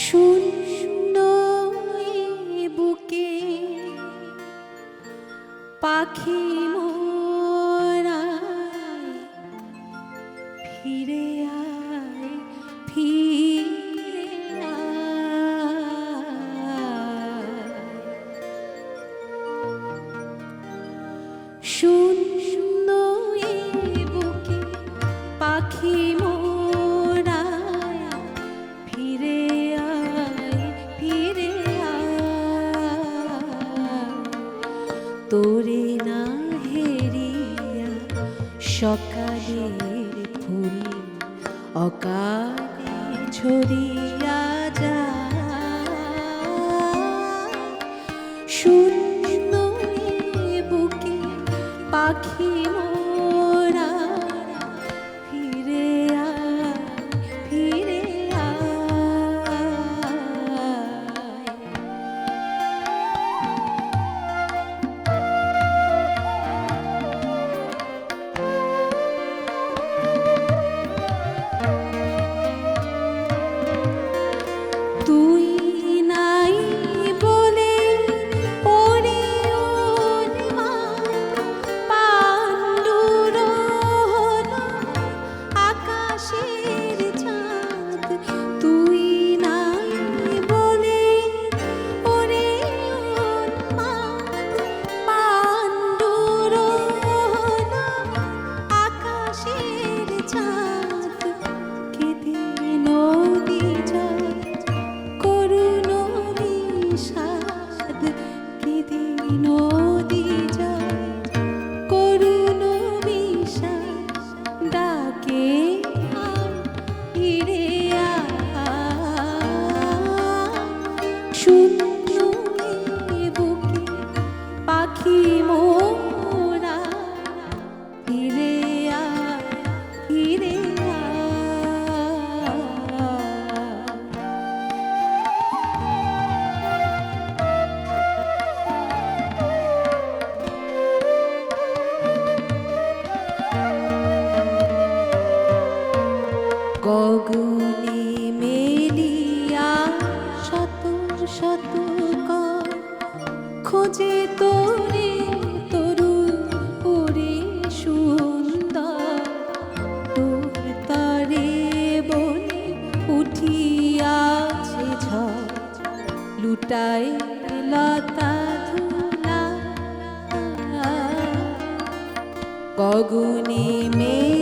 শূন্য বুকে পাখি মোরায় ফিরে আয় ফিরে শূন্য তোরে না হেরিয়া সকালের ফুল অকালে ছড়িয়া যা শূন্য বুকে পাখি বিষাদ কি নদী গগনে মেলিয়া শত শত খোঁজে তোরে তরু ওরে সুন্দর। তোর তরে বনে উঠিয়াছে ঝড়। লুটাই লতা ধুলা। গগনে মেলিয়া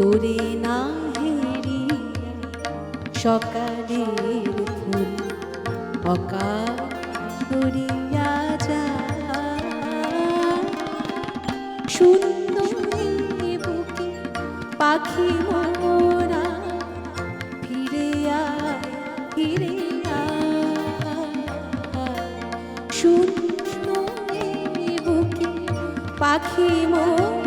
তোরে না হেরিয়া সকালের ফুল অকাল ছড়িয়া যায় শূন্য বুকে পাখি মোরা ফিরে আয় শূন্য বুকে পাখি মোরা